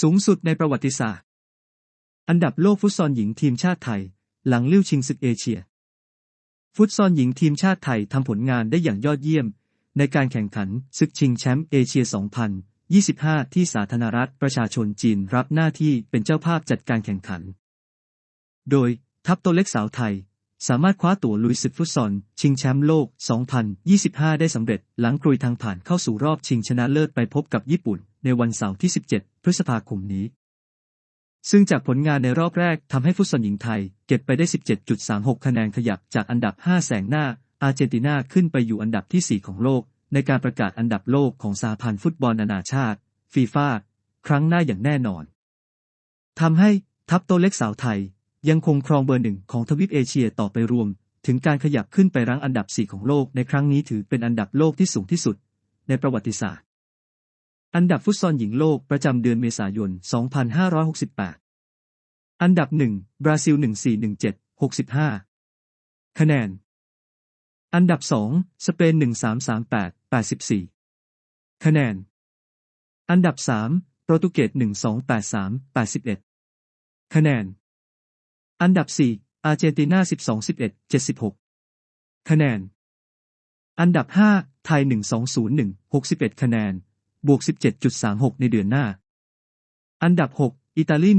สูงสุดในประวัติศาสตร์ อันดับโลกฟุตซอลหญิงทีมชาติไทย หลังลิ้วชิงศึกเอเชีย ฟุตซอลหญิงทีมชาติไทยทำผลงานได้อย่างยอดเยี่ยม ในการแข่งขันศึกชิงแชมป์เอเชีย 2025 ที่สาธารณรัฐประชาชนจีนรับหน้าที่เป็นเจ้าภาพจัดการแข่งขัน โดยทัพโตวเล็กสาวไทย สามารถคว้าตั๋วลุยศึกฟุตซอลชิงแชมป์โลก 2025 ได้สำเร็จหลังกรุยทางผ่านเข้าสู่รอบชิงชนะเลิศไปพบกับญี่ปุ่น ในวันเสาร์ที่ 17 พฤษภาคมนี้ ซึ่งจากผลงานในรอบแรกทำให้ฟุตซอลหญิงไทย เก็บไปได้ 17.36 คะแนนขยับจากอันดับ 5 แสงหน้า อาร์เจนตินาขึ้นไปอยู่อันดับที่ 4 ของโลก ในการประกาศอันดับโลกของสหพันธ์ฟุตบอลนานาชาติฟีฟ่าครั้งหน้าอย่างแน่นอนทำให้ทัพโตเล็กสาวไทย ยังคงครองเบอร์หนึ่งของทวีปเอเชียต่อไปรวม ถึงการขยับขึ้นไปรั้งอันดับ 4 ของโลกในครั้งนี้ถือเป็นอันดับโลกที่สูงที่สุด ในประวัติศาสตร์ อันดับฟุตซอลหญิงโลกประจำเดือนเมษายน 2568 อันดับ 1 บราซิล 1417 65 คะแนน อันดับ 2 สเปน 1338 84 คะแนน อันดับ 3 โปรตุเกส 1283 81 คะแนน อันดับ 4 อาร์เจนตินา 1211 76 คะแนน อันดับ 5 ไทย 1201 61 คะแนน บวก 17.36 ในเดือนหน้า อันดับ 6 อิตาลี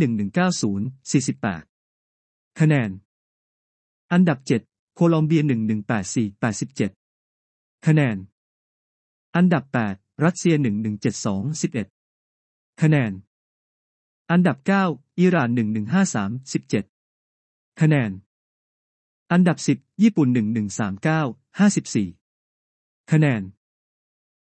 1190 48 คะแนน อันดับ 7 โคลอมเบีย 1184 87 คะแนน อันดับ 8 รัสเซีย 1172 11 คะแนน อันดับ 9 อิหร่าน 1153 17 คะแนน อันดับ 10 ญี่ปุ่น 1139 54 คะแนน